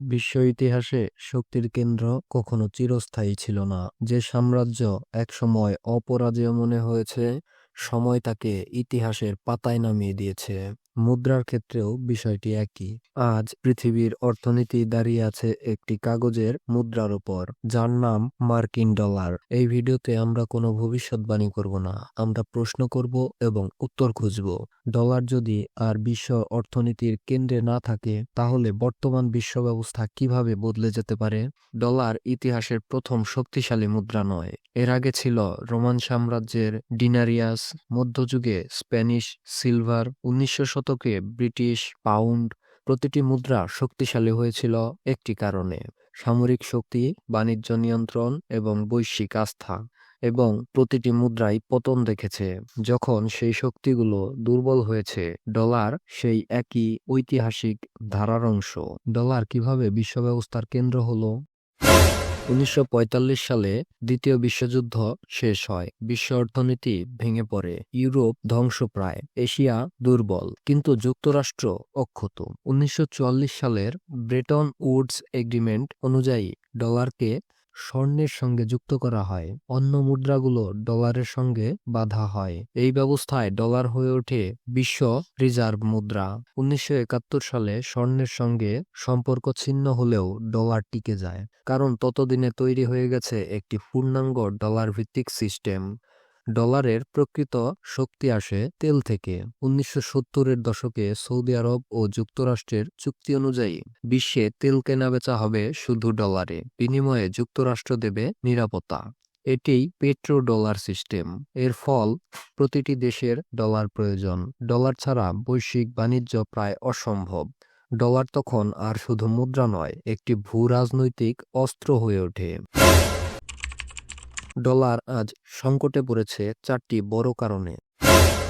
বিশ্ব ইতিহাসে শক্তির কেন্দ্র কখনো চিরস্থায়ী ছিল না। যে সাম্রাজ্য একসময় অপরাজেয় মনে হয়েছে সময় তাকে ইতিহাসের পাতায় নামিয়ে দিয়েছে। মুদ্রার ক্ষেত্রেও বিষয়টি একই। আজ পৃথিবীর অর্থনীতি দাঁড়িয়ে আছে একটি কাগজের মুদ্রার উপর, যার নাম মার্কিন ডলার। এই ভিডিওতে আমরা কোনো ভবিষ্যৎবাণী করব না। আমরা প্রশ্ন করব এবং উত্তর খুঁজব। ডলার যদি আর বিশ্ব অর্থনীতির কেন্দ্রে না থাকে, তাহলে বর্তমান বিশ্ব ব্যবস্থা কীভাবে বদলে যেতে পারে? ডলার ইতিহাসের প্রথম শক্তিশালী মুদ্রা নয়। এর আগে ছিল রোমান সাম্রাজ্যের ডিনারিয়াস মধ্যযুগে স্প্যানিশ সিলভার উনিশশো শতকে ব্রিটিশ পাউন্ড প্রতিটি মুদ্রা শক্তিশালী হয়েছিল একটি কারণে। সামরিক শক্তি, বাণিজ্য নিয়ন্ত্রণ এবং বৈশ্বিক আস্থা এবং প্রতিটি মুদ্রাই পতন দেখেছে। যখন সেই শক্তিগুলো দুর্বল হয়েছে, ডলার সেই একই ঐতিহাসিক ধারার অংশ। ডলার কীভাবে বিশ্ব ব্যবস্থার কেন্দ্র হলো? উনিশশো পঁয়তাল্লিশ সালে দ্বিতীয় বিশ্বযুদ্ধ শেষ হয়। বিশ্ব অর্থনীতি ভেঙে পড়ে। ইউরোপ ধ্বংসপ্রায়। এশিয়া দুর্বল। কিন্তু যুক্তরাষ্ট্র অক্ষত। উনিশশো চুয়াল্লিশ সালের ব্রেটন উডস এগ্রিমেন্ট অনুযায়ী ডলারকে স্বর্ণের সঙ্গে যুক্ত করা হয়, অন্য মুদ্রাগুলো ডলারের সঙ্গে বাধা হয়। এই ব্যবস্থায় ডলার হয়ে ওঠে বিশ্ব রিজার্ভ মুদ্রা। উনিশশো একাত্তর সালে স্বর্ণের সঙ্গে সম্পর্ক ছিন্ন হলেও ডলার টিকে যায়, কারণ ততদিনে তৈরি হয়ে গেছে একটি পূর্ণাঙ্গ ডলার ভিত্তিক সিস্টেম। ডলারের প্রকৃত শক্তি আসে তেল থেকে। উনিশশো সত্তরের দশকে সৌদি আরব ও যুক্তরাষ্ট্রের চুক্তি অনুযায়ী বিশ্বে তেল কেনাবেচা হবে শুধু ডলারে, বিনিময়ে যুক্তরাষ্ট্র দেবে নিরাপত্তা। এটিই পেট্রো ডলার সিস্টেম। এর ফল, প্রতিটি দেশের ডলার প্রয়োজন। ডলার ছাড়া বৈশ্বিক বাণিজ্য প্রায় অসম্ভব। ডলার তখন আর শুধু মুদ্রা নয়, একটি ভূ রাজনৈতিক অস্ত্র হয়ে ওঠে। ডলার আজ সংকটে পড়েছে চারটি বড় কারণে।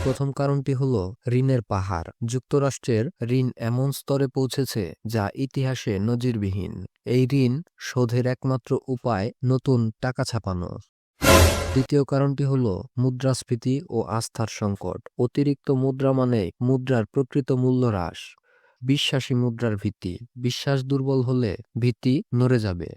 প্রথম কারণটি হল ঋণের পাহাড়। যুক্তরাষ্ট্রের ঋণ এমন স্তরে পৌঁছেছে যা ইতিহাসে নজিরবিহীন। এই ঋণ শোধের একমাত্র উপায় নতুন টাকা ছাপানো। দ্বিতীয় কারণটি হল মুদ্রাস্ফীতি ও আস্থার সংকট। অতিরিক্ত মুদ্রা মানে মুদ্রার প্রকৃত মূল্য হ্রাস। বিশ্বাসী মুদ্রার ভিত্তি। বিশ্বাস দুর্বল হলে ভিত্তি নড়ে যাবে।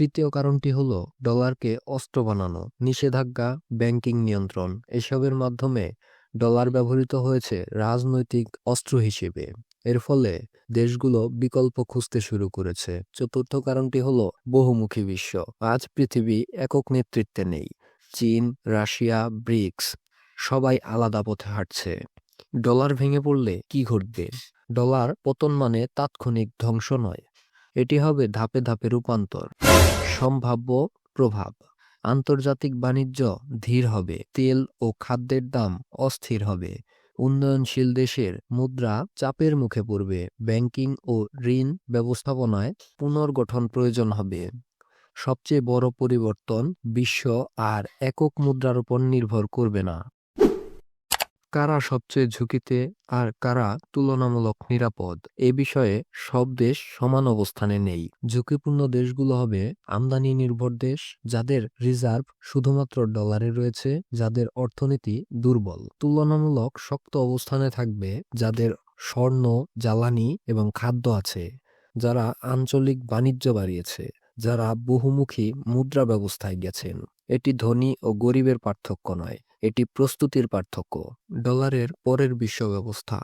তৃতীয় কারণটি হল ডলারকে অস্ত্র বানানো, নিষেধাজ্ঞা, ব্যাংকিং নিয়ন্ত্রণ। এসবের মাধ্যমে ডলার ব্যবহৃত হয়েছে রাজনৈতিক অস্ত্র হিসেবে। এর ফলে দেশগুলো বিকল্প খুঁজতে শুরু করেছে। চতুর্থ কারণটি হল বহুমুখী বিশ্ব। আজ পৃথিবী একক নেতৃত্বে নেই। চীন, রাশিয়া, ব্রিক্স সবাই আলাদা পথে হাঁটছে। ডলার ভেঙে পড়লে কি ঘটবে? ডলার পতন মানে তাৎক্ষণিক ধ্বংস নয়। এটি হবে ধাপে ধাপে রূপান্তর। সম্ভাব্য প্রভাব। আন্তর্জাতিক বাণিজ্য ধীর হবে, তেল ও খাদ্যের দাম অস্থির হবে, উন্নয়নশীল দেশের মুদ্রা চাপের মুখে পড়বে, ব্যাংকিং ও ঋণ ব্যবস্থাপনায় পুনর্গঠন প্রয়োজন হবে। সবচেয়ে বড় পরিবর্তন বিশ্ব আর একক মুদ্রার উপর নির্ভর করবে না। কারা সবচেয়ে ঝুঁকিতে আর কারা তুলনামূলক নিরাপদ? এ বিষয়ে সব দেশ সমান অবস্থানে নেই। ঝুঁকিপূর্ণ দেশগুলো হবে আমদানি নির্ভর দেশ, যাদের রিজার্ভ শুধুমাত্র ডলারে রয়েছে, যাদের অর্থনীতি দুর্বল। তুলনামূলক শক্ত অবস্থানে থাকবে যাদের স্বর্ণ, জ্বালানি এবং খাদ্য আছে, যারা আঞ্চলিক বাণিজ্য বাড়িয়েছে, যারা বহুমুখী মুদ্রা ব্যবস্থায় গেছেন। এটি ধনী ও গরিবের পার্থক্য নয়। এটি প্রস্তুতির পার্থক্য। ডলারের পরের বিশ্ব ব্যবস্থা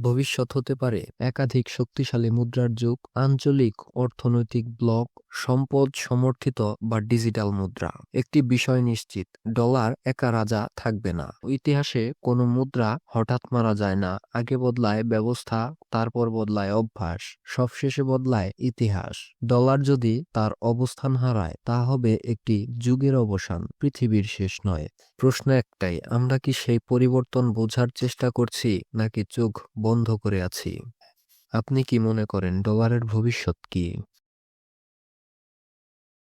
ভবিষ্যৎ হতে পারে। একাধিক শক্তিশালী মুদ্রার যুগ, আঞ্চলিক অর্থনৈতিক ব্লক, সম্পদ সমর্থিত বা ডিজিটাল মুদ্রা। একটি বিষয় নিশ্চিত, ডলার একা রাজা থাকবে না। ইতিহাসে কোনো মুদ্রা হঠাৎ মারা যায় না, আগে বদলায় ব্যবস্থা, তারপর বদলায় অভ্যাস, সবশেষে বদলায় ইতিহাস। ডলার যদি তার অবস্থান হারায়, তা হবে একটি যুগের অবসান, পৃথিবীর শেষ নয়। প্রশ্ন একটাই, আমরা কি সেই পরিবর্তন বোঝার চেষ্টা করছি, নাকি চোখ বন্ধ করে আছি। আপনি কি মনে করেন ডলারের ভবিষ্যৎ কি?